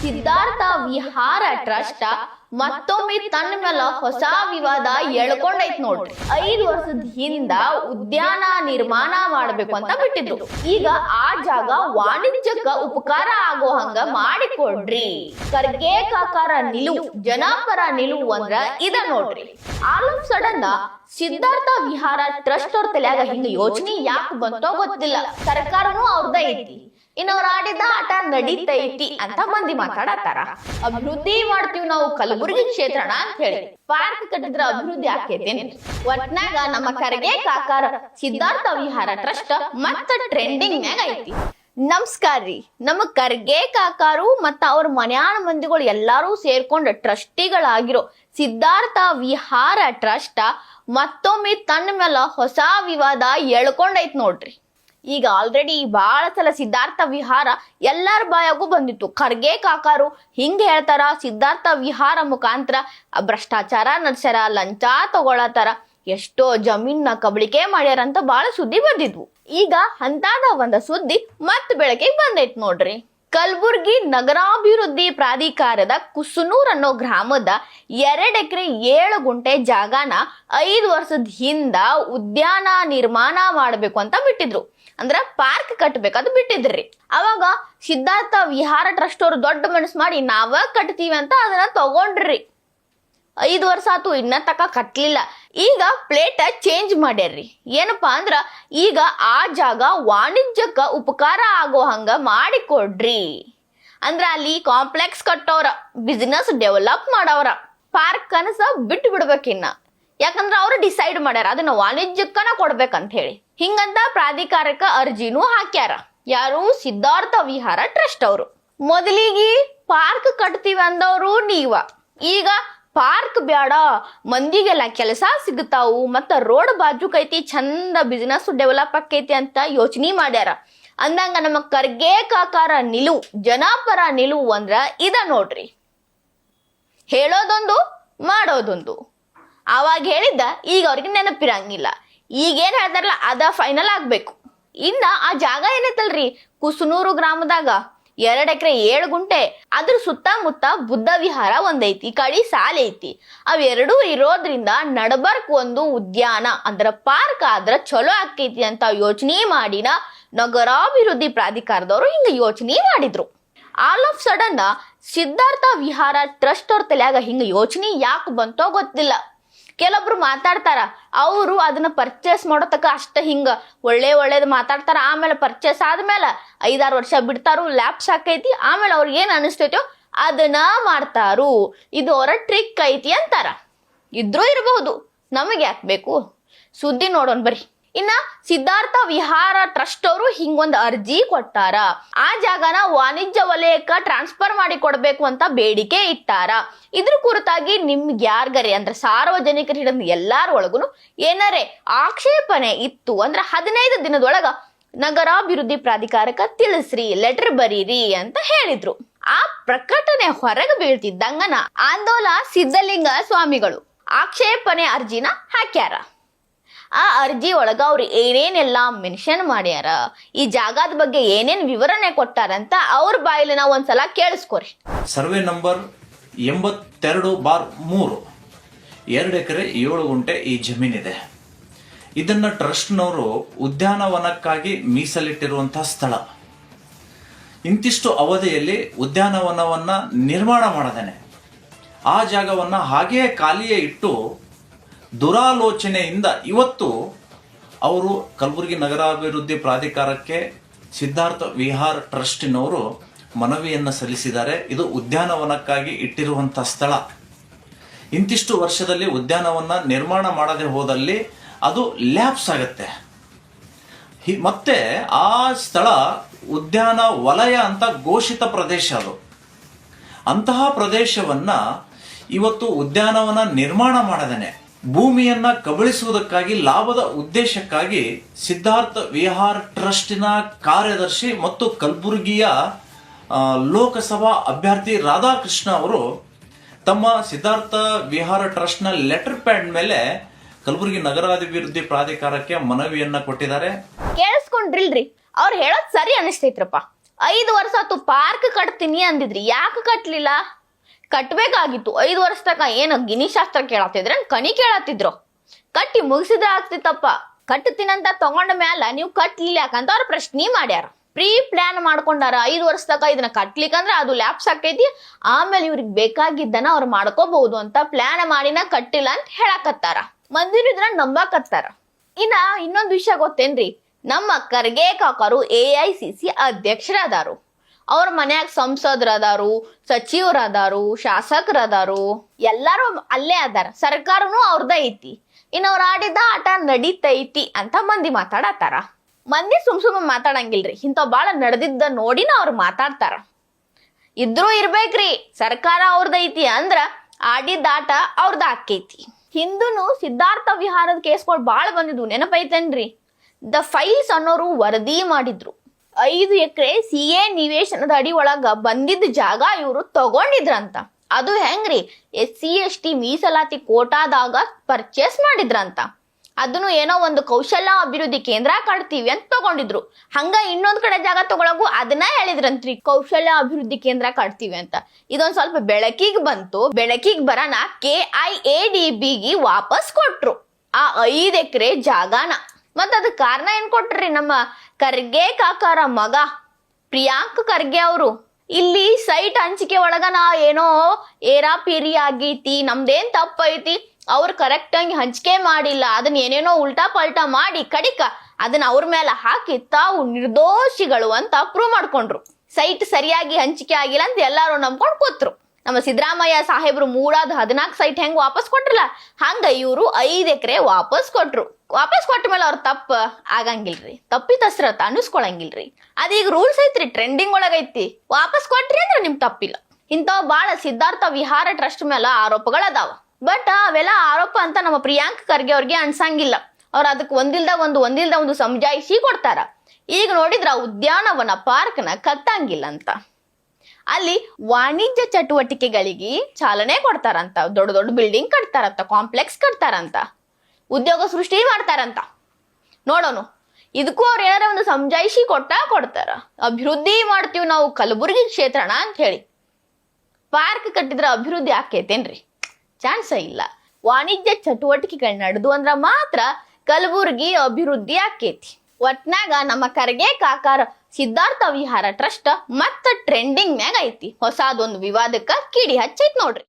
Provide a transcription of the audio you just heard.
ಸಿದ್ಧಾರ್ಥ ವಿಹಾರ ಟ್ರಸ್ಟ್ ಮತ್ತೊಮ್ಮೆ ತನ್ನ ಮೇಲೆ ಹೊಸ ವಿವಾದ ಎಳ್ಕೊಂಡೈತ್ ನೋಡ್ರಿ. ಐದು ವರ್ಷದ ಹಿಂದ ಉದ್ಯಾನ ನಿರ್ಮಾಣ ಮಾಡ್ಬೇಕು ಅಂತ ಬಿಟ್ಟಿದ್ರು. ಈಗ ಆ ಜಾಗ ವಾಣಿಜ್ಯಕ್ಕ ಉಪಕಾರ ಆಗೋ ಹಂಗ ಮಾಡಿಕೊಡ್ರಿ. ಕರ್ಗೆ ಕಾಕಾರ ನಿಲುವು, ಜನಪರ ನಿಲುವು ಅಂದ್ರ ಇದ ನೋಡ್ರಿ. ಆಲ್ ಆಫ್ ಸಡನ್ ಸಿದ್ಧಾರ್ಥ ವಿಹಾರ ಟ್ರಸ್ಟ್ ಅವ್ರ ತಲೆಯಾಗ ಹಿಂಗ ಯೋಚನೆ ಯಾಕೆ ಬಂತೋ ಗೊತ್ತಿಲ್ಲ. ಸರ್ಕಾರನೂ ಅವ್ರದ ಐತಿ. ಇನ್ನು ಅವ್ರ ಆಡಿದ ಆಟ ನಡೀತೈತಿ ಅಂತ ಮಂದಿ ಮಾತಾಡತ್ತಾರ. ಅಭಿವೃದ್ಧಿ ಮಾಡ್ತೀವಿ ನಾವು ಕಲಬುರಗಿ ಕ್ಷೇತ್ರನ ಅಂತ ಹೇಳಿ ಪಾರ್ಕ್ ಕಟ್ಟಿದ್ರ ಅಭಿವೃದ್ಧಿ ಆಕೇತೇನೆ ಒಟ್ನಾಗ ನಮ್ಮ ಕರಗೆ ಕಾಕಾರ ಸಿದ್ಧಾರ್ಥ ವಿಹಾರ ಟ್ರಸ್ಟ್ ಮತ್ತ ಟ್ರೆಂಡಿಂಗ್ ನ್ಯಾಗ ಐತಿ. ನಮಸ್ಕಾರ ರೀ. ನಮ್ಮ ಕರ್ಗೆ ಕಾಕಾರು ಮತ್ತ ಅವ್ರ ಮನ್ಯಾನ ಮಂದಿಗಳು ಎಲ್ಲಾರು ಸೇರ್ಕೊಂಡ ಟ್ರಸ್ಟಿಗಳಾಗಿರೋ ಸಿದ್ಧಾರ್ಥ ವಿಹಾರ ಟ್ರಸ್ಟ್ ಮತ್ತೊಮ್ಮೆ ತನ್ನ ಮೇಲೆ ಹೊಸ ವಿವಾದ ಎಳ್ಕೊಂಡೈತ್ ನೋಡ್ರಿ. ಈಗ ಆಲ್ರೆಡಿ ಬಹಳ ಸಲ ಸಿದ್ಧಾರ್ಥ ವಿಹಾರ ಎಲ್ಲರ ಬಾಯಾಗೂ ಬಂದಿತ್ತು. ಖರ್ಗೆ ಕಾಕಾರು ಹಿಂಗೆ ಹೇಳ್ತಾರ, ಸಿದ್ಧಾರ್ಥ ವಿಹಾರ ಮುಖಾಂತರ ಭ್ರಷ್ಟಾಚಾರ ನಡ್ಸ್ಯಾರ, ಲಂಚ ತಗೊಳತಾರ ಎಷ್ಟೋ ಜಮೀನ್ನ ಕಬಳಿಕೆ ಮಾಡ್ಯಾರ ಅಂತ ಬಹಳ ಸುದ್ದಿ ಬಂದಿದ್ವು. ಈಗ ಅಂತಾದ ಒಂದ ಸುದ್ದಿ ಮತ್ ಬೆಳಕಿಗೆ ಬಂದೈತ್ ನೋಡ್ರಿ. ಕಲ್ಬುರ್ಗಿ ನಗರಾಭಿವೃದ್ಧಿ ಪ್ರಾಧಿಕಾರದ ಕುಸುನೂರ್ ಅನ್ನೋ ಗ್ರಾಮದ ಎರಡು ಎಕರೆ ಏಳು ಗುಂಟೆ ಜಾಗನ ಐದು ವರ್ಷದ ಹಿಂದ ಉದ್ಯಾನ ನಿರ್ಮಾಣ ಮಾಡಬೇಕು ಅಂತ ಬಿಟ್ಟಿದ್ರು. ಅಂದ್ರ ಪಾರ್ಕ್ ಕಟ್ಬೇಕಂತ ಬಿಟ್ಟಿದ್ರಿ. ಅವಾಗ ಸಿದ್ಧಾರ್ಥ ವಿಹಾರ ಟ್ರಸ್ಟ್ ಅವ್ರು ದೊಡ್ಡ ಮನಸ್ಸು ಮಾಡಿ ನಾವ ಕಟ್ತೀವಿ ಅಂತ ಅದನ್ನ ತಗೊಂಡ್ರಿ. ಐದು ವರ್ಷ ಆತು ಇನ್ನ ತಕ ಕಟ್ಲಿಲ್ಲ. ಈಗ ಪ್ಲೇಟ ಚೇಂಜ್ ಮಾಡ್ಯಾರ್ರಿ. ಏನಪ್ಪಾ ಅಂದ್ರ ಈಗ ಆ ಜಾಗ ವಾಣಿಜ್ಯಕ್ಕ ಉಪಕಾರ ಆಗೋ ಹಂಗ ಮಾಡಿಕೊಡ್ರಿ. ಅಂದ್ರ ಅಲ್ಲಿ ಕಾಂಪ್ಲೆಕ್ಸ್ ಕಟ್ಟೋರ, ಬಿಸಿನೆಸ್ ಡೆವಲಪ್ ಮಾಡೋರ ಪಾರ್ಕ್ ಕನಸ ಬಿಟ್ಟು ಬಿಡ್ಬೇಕಿನ್ನ ಯಾಕಂದ್ರ ಅವ್ರು ಡಿಸೈಡ್ ಮಾಡ್ಯಾರ, ಅದನ್ನ ವಾಣಿಜ್ಯಕ್ಕನ ಕೊಡ್ಬೇಕಂತ ಹೇಳಿ ಹಿಂಗಂತ ಪ್ರಾಧಿಕಾರಕ್ಕ ಅರ್ಜಿನೂ ಹಾಕ್ಯಾರ. ಯಾರು? ಸಿದ್ಧಾರ್ಥ ವಿಹಾರ ಟ್ರಸ್ಟ್ ಅವರು. ಮೊದಲಿಗೆ ಪಾರ್ಕ್ ಕಟ್ತೀವಿ ಅಂದವರು ನೀವ. ಈಗ ಪಾರ್ಕ್ ಬ್ಯಾಡ, ಮಂದಿಗೆಲ್ಲ ಕೆಲಸ ಸಿಗ್ತಾವು, ಮತ್ತ ರೋಡ್ ಬಾಜುಕೈತಿ ಚಂದ ಬಿಸ್ನೆಸ್ ಡೆವಲಪ್ ಆಕೈತಿ ಅಂತ ಯೋಚನೆ ಮಾಡ್ಯಾರ. ಅಂದಂಗ ನಮ್ಮ ಕರ್ಗೆ ಕಾಕಾರ ನಿಲುವು ಜನಪರ ನಿಲುವು ಅಂದ್ರ ಇದ ನೋಡ್ರಿ. ಹೇಳೋದೊಂದು, ಮಾಡೋದೊಂದು. ಅವಾಗ ಹೇಳಿದ್ದ, ಈಗ ಅವ್ರಿಗೆ ನೆನಪಿರಂಗಿಲ್ಲ. ಈಗೇನು ಹೇಳ್ತಾರಲ್ಲ, ಅದ ಫೈನಲ್ ಆಗಬೇಕು. ಇನ್ನ ಆ ಜಾಗ ಏನೈತಲ್ರಿ? ಕುಸನೂರು ಗ್ರಾಮದಾಗ ಎರಡು ಎಕರೆ ಏಳು ಗುಂಟೆ. ಅದ್ರ ಸುತ್ತಮುತ್ತ ಬುದ್ಧ ವಿಹಾರ ಒಂದೈತಿ ಕಡಿ ಸಾಲ ಐತಿ. ಅವೆರಡೂ ಇರೋದ್ರಿಂದ ನಡಬರ್ಕ್ ಒಂದು ಉದ್ಯಾನ. ಅಂದ್ರ ಪಾರ್ಕ್ ಆದ್ರ ಚಲೋ ಆಕೈತಿ ಅಂತ ಯೋಚನೆ ಮಾಡಿನ ನಗರಾಭಿವೃದ್ಧಿ ಪ್ರಾಧಿಕಾರದವರು ಹಿಂಗ ಯೋಚನೆ ಮಾಡಿದ್ರು. ಆಲ್ ಆಫ್ ಸಡನ್ ಸಿದ್ಧಾರ್ಥ ವಿಹಾರ ಟ್ರಸ್ಟ್ ಅವ್ರ ತಲೆಯಾಗ ಹಿಂಗ ಯೋಚನೆ ಯಾಕೆ ಬಂತೋ ಗೊತ್ತಿಲ್ಲ. ಕೆಲವೊಬ್ರು ಮಾತಾಡ್ತಾರ, ಅವರು ಅದನ್ನ ಪರ್ಚೇಸ್ ಮಾಡೋತಕ್ಕ ಅಷ್ಟ ಹಿಂಗ ಒಳ್ಳೆ ಒಳ್ಳೇದ್ ಮಾತಾಡ್ತಾರ, ಆಮೇಲೆ ಪರ್ಚೇಸ್ ಆದ್ಮೇಲೆ ಐದಾರು ವರ್ಷ ಬಿಡ್ತಾರು ಲ್ಯಾಪ್ಸ್ ಆಕೈತಿ ಆಮೇಲೆ ಅವ್ರಿಗೆ ಏನ್ ಅನಿಸ್ತೈತೋ ಅದನ್ನ ಮಾಡ್ತಾರು. ಇದು ಅವರ ಟ್ರಿಕ್ ಐತಿ ಅಂತಾರ. ಇದ್ರೂ ಇರಬಹುದು ನಮಗೆ ಯಾಕೆ ಬೇಕು? ಸುದ್ದಿ ನೋಡೋಣ ಬರ್ರಿ. ಇನ್ನ ಸಿದ್ಧಾರ್ಥ ವಿಹಾರ ಟ್ರಸ್ಟ್ ಅವರು ಹಿಂಗೊಂದ್ ಅರ್ಜಿ ಕೊಟ್ಟಾರ. ಆ ಜಾಗನ ವಾಣಿಜ್ಯ ವಲಯಕ್ಕ ಟ್ರಾನ್ಸ್ಫರ್ ಮಾಡಿ ಕೊಡ್ಬೇಕು ಅಂತ ಬೇಡಿಕೆ ಇಟ್ಟಾರ. ಇದ್ರ ಕುರಿತಾಗಿ ನಿಮ್ಗೆ ಯಾರ್ಗರೆ? ಅಂದ್ರೆ ಸಾರ್ವಜನಿಕರ ಹಿಡಿದ ಎಲ್ಲಾರ ಒಳಗುನು ಏನಾರೆ ಆಕ್ಷೇಪಣೆ ಇತ್ತು. ಅಂದ್ರೆ ಹದಿನೈದು ದಿನದೊಳಗ ನಗರಾಭಿವೃದ್ಧಿ ಪ್ರಾಧಿಕಾರಕ್ಕ ತಿಳಿಸ್ರಿ ಲೆಟರ್ ಬರೀರಿ ಅಂತ ಹೇಳಿದ್ರು. ಆ ಪ್ರಕಟಣೆ ಹೊರಗೆ ಬೀಳ್ತಿದ್ದಂಗನ ಆಂದೋಲ ಸಿದ್ಧಲಿಂಗ ಸ್ವಾಮಿಗಳು ಆಕ್ಷೇಪಣೆ ಅರ್ಜಿನ ಹಾಕ್ಯಾರ. ಆ ಅರ್ಜಿ ಒಳಗ ಅವ್ರು ಏನೇನೆಲ್ಲ ಮೆನ್ಷನ್ ಮಾಡ್ಯಾರ, ಈ ಜಾಗದ ಬಗ್ಗೆ ಏನೇನ್ ವಿವರಣೆ ಕೊಟ್ಟಾರಂತ ಅವ್ರ ಬಾಯಲ್ಲಿ ನಾವು ಒಂದ್ಸಲ ಕೇಳಿಸ್ಕೊರಿ. ಸರ್ವೆ ನಂಬರ್ ಎಂಬತ್ತೆರಡು ಬಾರ್ ಮೂರು. ಎರಡು ಎಕರೆ ಏಳು ಗುಂಟೆ ಈ ಜಮೀನಿದೆ. ಇದನ್ನ ಟ್ರಸ್ಟ್ನವರು ಉದ್ಯಾನವನಕ್ಕಾಗಿ ಮೀಸಲಿಟ್ಟಿರುವಂತಹ ಸ್ಥಳ. ಇಂತಿಷ್ಟು ಅವಧಿಯಲ್ಲಿ ಉದ್ಯಾನವನವನ್ನ ನಿರ್ಮಾಣ ಮಾಡದೇನೆ. ಆ ಜಾಗವನ್ನ ಹಾಗೆಯೇ ಖಾಲಿಯೇ ಇಟ್ಟು ದುರಾಲೋಚನೆಯಿಂದ ಇವತ್ತು ಅವರು ಕಲಬುರಗಿ ನಗರಾಭಿವೃದ್ಧಿ ಪ್ರಾಧಿಕಾರಕ್ಕೆ ಸಿದ್ಧಾರ್ಥ ವಿಹಾರ್ ಟ್ರಸ್ಟಿನವರು ಮನವಿಯನ್ನು ಸಲ್ಲಿಸಿದ್ದಾರೆ. ಇದು ಉದ್ಯಾನವನಕ್ಕಾಗಿ ಇಟ್ಟಿರುವಂಥ ಸ್ಥಳ. ಇಂತಿಷ್ಟು ವರ್ಷದಲ್ಲಿ ಉದ್ಯಾನವನ ನಿರ್ಮಾಣ ಮಾಡದೆ ಹೋದಲ್ಲಿ ಅದು ಲ್ಯಾಪ್ಸ್ ಆಗುತ್ತೆ. ಮತ್ತೆ ಆ ಸ್ಥಳ ಉದ್ಯಾನ ವಲಯ ಅಂತ ಘೋಷಿತ ಪ್ರದೇಶ ಅದು. ಅಂತಹ ಪ್ರದೇಶವನ್ನ ಇವತ್ತು ಉದ್ಯಾನವನ ನಿರ್ಮಾಣ ಮಾಡದೇನೆ. ಭೂಮಿಯನ್ನ ಕಬಳಿಸುವುದಕ್ಕಾಗಿ, ಲಾಭದ ಉದ್ದೇಶಕ್ಕಾಗಿ ಸಿದ್ಧಾರ್ಥ ವಿಹಾರ್ ಟ್ರಸ್ಟಿನ ಕಾರ್ಯದರ್ಶಿ ಮತ್ತು ಕಲಬುರಗಿಯ ಲೋಕಸಭಾ ಅಭ್ಯರ್ಥಿ ರಾಧಾಕೃಷ್ಣ ಅವರು ತಮ್ಮ ಸಿದ್ಧಾರ್ಥ ವಿಹಾರ ಟ್ರಸ್ಟ್ನ ಲೆಟರ್ ಪ್ಯಾಡ್ ಮೇಲೆ ಕಲಬುರಗಿ ನಗರಾಭಿವೃದ್ಧಿ ಪ್ರಾಧಿಕಾರಕ್ಕೆ ಮನವಿಯನ್ನ ಕೊಟ್ಟಿದ್ದಾರೆ. ಕೇಳಿಸ್ಕೊಂಡ್ರಿಲ್ರಿ. ಅವ್ರು ಹೇಳೋದ್ ಸರಿ ಅನಿಸ್ತೈತ್ರಪ್ಪ. ಐದು ವರ್ಷ ಆತು ಪಾರ್ಕ್ ಕಟ್ತೀನಿ ಅಂದಿದ್ರಿ. ಯಾಕೆ ಕಟ್ಲಿಲ್ಲ? ಕಟ್ಬೇಕಾಗಿತ್ತು. ಐದು ವರ್ಷ ತನಕ ಏನು ಗಿನಿಶಾಸ್ತ್ರ ಕೇಳತ್ತಿದ್ರೆ ಕಣಿ ಕೇಳತ್ತಿದ್ರು ಕಟ್ಟಿ ಮುಗಿಸಿದ್ರೆ ಆಗ್ತಿತ್ತಪ್ಪ. ಕಟ್ಟತಿನಂತ ತಗೊಂಡ ಮ್ಯಾಲ ನೀವು ಕಟ್ಲಿಲ್ಲ. ಯಾಕಂತ ಅವ್ರ ಪ್ರಶ್ನೆ ಮಾಡ್ಯಾರ. ಪ್ರೀ ಪ್ಲಾನ್ ಮಾಡ್ಕೊಂಡಾರ. ಐದು ವರ್ಷ ತನಕ ಇದನ್ನ ಕಟ್ಲಿಕ್ಕಂದ್ರೆ ಅದು ಲ್ಯಾಪ್ಸ್ ಆಕೈತಿ ಆಮೇಲೆ ಇವ್ರಿಗೆ ಬೇಕಾಗಿದ್ದನ ಅವ್ರು ಮಾಡ್ಕೋಬಹುದು ಅಂತ ಪ್ಲಾನ್ ಮಾಡಿನ ಕಟ್ಟಿಲ್ಲ ಅಂತ ಹೇಳಕತ್ತಾರ. ಮಂದಿರ ಇದ್ರ ನಂಬಾಕತ್ತಾರ. ಇನ್ನ ಇನ್ನೊಂದು ವಿಷಯ ಗೊತ್ತೇನ್ರಿ? ನಮ್ಮ ಕರ್ಗೆ ಕಾಕರು ಎ ಐ ಸಿ ಸಿ ಅಧ್ಯಕ್ಷರದಾರು. ಅವ್ರ ಮನ್ಯಾಗ ಸಂಸದರದಾರು, ಸಚಿವರದಾರು, ಶಾಸಕರದಾರು, ಎಲ್ಲಾರು ಅಲ್ಲೇ ಅದಾರ. ಸರ್ಕಾರನು ಅವ್ರದ ಐತಿ. ಅವ್ರ ಆಡಿದ ಆಟ ನಡೀತೈತಿ ಅಂತ ಮಂದಿ ಮಾತಾಡತ್ತಾರ. ಮಂದಿ ಸುಮ್ ಸುಮ್ಮ ಮಾತಾಡಂಗಿಲ್ರಿ. ಇಂಥವ್ ಬಾಳ ನಡೆದಿದ್ದ ನೋಡಿನ ಅವ್ರು ಮಾತಾಡ್ತಾರ. ಇದ್ರೂ ಇರ್ಬೇಕ್ರಿ. ಸರ್ಕಾರ ಅವ್ರದೈತಿ ಅಂದ್ರ ಆಡಿದಾಟ ಅವ್ರದ ಆಕೈತಿ ಹಿಂದೂನು ಸಿದ್ಧಾರ್ಥ ವಿಹಾರದ ಕೇಸ್ಗಳು ಬಾಳ ಬಂದಿದ್ವು. ನೆನಪೈತೇನ್ರಿ? ದ ಫೈಲ್ಸ್ ಅನ್ನೋರು ವರದಿ ಮಾಡಿದ್ರು. ಐದು ಎಕರೆ ಸಿ ಎ ನಿವೇಶನದ ಅಡಿ ಒಳಗ ಬಂದಿದ್ದ ಜಾಗ ಇವರು ತಗೊಂಡಿದ್ರಂತ. ಅದು ಹೆಂಗ್ರಿ? ಎಸ್ ಸಿ ಎಸ್ ಟಿ ಮೀಸಲಾತಿ ಕೋಟಾದಾಗ ಪರ್ಚೇಸ್ ಮಾಡಿದ್ರಂತ. ಅದನ್ನು ಏನೋ ಒಂದು ಕೌಶಲ್ಯ ಅಭಿವೃದ್ಧಿ ಕೇಂದ್ರ ಕಟ್ತೀವಿ ಅಂತ ತಗೊಂಡಿದ್ರು. ಹಂಗ ಇನ್ನೊಂದ್ ಕಡೆ ಜಾಗ ತಗೊಳಗು ಅದನ್ನ ಹೇಳಿದ್ರಂತ್ರಿ. ಕೌಶಲ್ಯ ಅಭಿವೃದ್ಧಿ ಕೇಂದ್ರ ಕಟ್ತೀವಿ ಅಂತ. ಇದೊಂದ್ ಸ್ವಲ್ಪ ಬೆಳಕಿಗೆ ಬಂತು. ಬೆಳಕಿಗೆ ಬರನ ಕೆ ಐ ಎ ಡಿ ಬಿಗೆ ವಾಪಸ್ ಕೊಟ್ರು. ಆ ಐದ್ ಎಕರೆ ಜಾಗಾನ. ಮತ್ತ ಅದಕ್ಕೆ ಕಾರಣ ಏನ್ ಕೊಟ್ರಿ ನಮ್ಮ ಖರ್ಗೆ ಕಾಕಾರ ಮಗ. ಪ್ರಿಯಾಂಕ್ ಖರ್ಗೆ ಅವರು. ಇಲ್ಲಿ ಸೈಟ್ ಹಂಚಿಕೆ ಒಳಗ ನಾ ಏನೋ ಏರಾಪೇರಿ ಆಗೈತಿ ನಮ್ದೇನ್ ತಪ್ಪೈತಿ? ಅವ್ರು ಕರೆಕ್ಟ್ ಆಗಿ ಹಂಚಿಕೆ ಮಾಡಿಲ್ಲ. ಅದನ್ನ ಏನೇನೋ ಉಲ್ಟಾ ಪಲ್ಟಾ ಮಾಡಿ ಕಡಿಕ. ಅದನ್ನ ಅವ್ರ ಮೇಲೆ ಹಾಕಿ ತಾವು ನಿರ್ದೋಷಿಗಳು ಅಂತ ಪ್ರೂವ್ ಮಾಡ್ಕೊಂಡ್ರು. ಸೈಟ್ ಸರಿಯಾಗಿ ಹಂಚಿಕೆ ಆಗಿಲ್ಲ ಅಂತ ಎಲ್ಲಾರು ನಂಬ್ಕೊಂಡು ಕೂತ್ರು. ನಮ್ಮ ಸಿದ್ದರಾಮಯ್ಯ ಸಾಹೇಬ್ರು ಮೂಡಾದ ಹದಿನಾಲ್ಕು ಸೈಟ್ ಹೆಂಗ್ ವಾಪಸ್ ಕೊಟ್ರಲ್ಲ? ಹಂಗ ಇವರು ಐದ್ ಎಕರೆ ವಾಪಸ್ ಕೊಟ್ರು. ವಾಪಸ್ ಕೊಟ್ಟ ಮೇಲೆ ಅವ್ರ ತಪ್ಪ ಆಗಂಗಿಲ್ರಿ. ತಪ್ಪಿತಸ್ರತ ಅನಿಸ್ಕೊಳಂಗಿಲ್ರಿ. ಅದೀಗ ರೂಲ್ಸ್ ಐತ್ರಿ ಟ್ರೆಂಡಿಂಗ್ ಒಳಗೈತಿ. ವಾಪಸ್ ಕೊಟ್ರಿ ಅಂದ್ರೆ ನಿಮ್ ತಪ್ಪಿಲ್ಲ. ಇಂಥವ್ ಬಾಳ ಸಿದ್ಧಾರ್ಥ ವಿಹಾರ ಟ್ರಸ್ಟ್ ಮೇಲೆ ಆರೋಪಗಳದಾವ. ಬಟ್ ಅವೆಲ್ಲ ಆರೋಪ ಅಂತ ನಮ್ಮ ಪ್ರಿಯಾಂಕ್ ಖರ್ಗೆ ಅವ್ರಿಗೆ ಅನ್ಸಂಗಿಲ್ಲ. ಅವ್ರ ಅದಕ್ಕೆ ಒಂದಿಲ್ದ ಒಂದು ಒಂದಿಲ್ದ ಒಂದು ಸಮಜಾಯಿಸಿ ಕೊಡ್ತಾರ. ಈಗ ನೋಡಿದ್ರ ಉದ್ಯಾನವನ ಪಾರ್ಕ್ನ ಕತ್ತಂಗಿಲ್ಲ ಅಂತ. ಅಲ್ಲಿ ವಾಣಿಜ್ಯ ಚಟುವಟಿಕೆಗಳಿಗೆ ಚಾಲನೆ ಕೊಡ್ತಾರಂತ. ದೊಡ್ಡ ದೊಡ್ಡ ಬಿಲ್ಡಿಂಗ್ ಕಟ್ತಾರಂತ ಕಾಂಪ್ಲೆಕ್ಸ್ ಕಟ್ತಾರಂತ. ಉದ್ಯೋಗ ಸೃಷ್ಟಿ ಮಾಡ್ತಾರಂತ. ನೋಡೋಣ ಇದಕ್ಕೂ ಅವ್ರು ಏನಾರ ಒಂದು ಸಮಜಾಯಿಷಿ ಕೊಟ್ಟ ಕೊಡ್ತಾರ. ಅಭಿವೃದ್ಧಿ ಮಾಡ್ತೀವಿ ನಾವು ಕಲಬುರಗಿ ಕ್ಷೇತ್ರಣ ಅಂತ ಹೇಳಿ ಪಾರ್ಕ್ ಕಟ್ಟಿದ್ರ ಅಭಿವೃದ್ಧಿ ಆಕೇತೇನ್ರಿ ಚಾನ್ಸ ಇಲ್ಲ. ವಾಣಿಜ್ಯ ಚಟುವಟಿಕೆಗಳು ನಡೆದು ಅಂದ್ರ ಮಾತ್ರ ಕಲಬುರಗಿ ಅಭಿವೃದ್ಧಿ ಆಕೇತಿ ಒಟ್ನಾಗ ನಮ್ಮ ಕರ್ಗೆ ಕಾಕಾರ ಸಿದ್ಧಾರ್ಥ ವಿಹಾರ ಟ್ರಸ್ಟ್ ಮತ್ತ ಟ್ರೆಂಡಿಂಗ್ ಮ್ಯಾಗ ಐತಿ. ಹೊಸದೊಂದು ವಿವಾದಕ್ಕ ಕಿಡಿ ಹಚ್ಚೈತ್ ನೋಡ್ರಿ.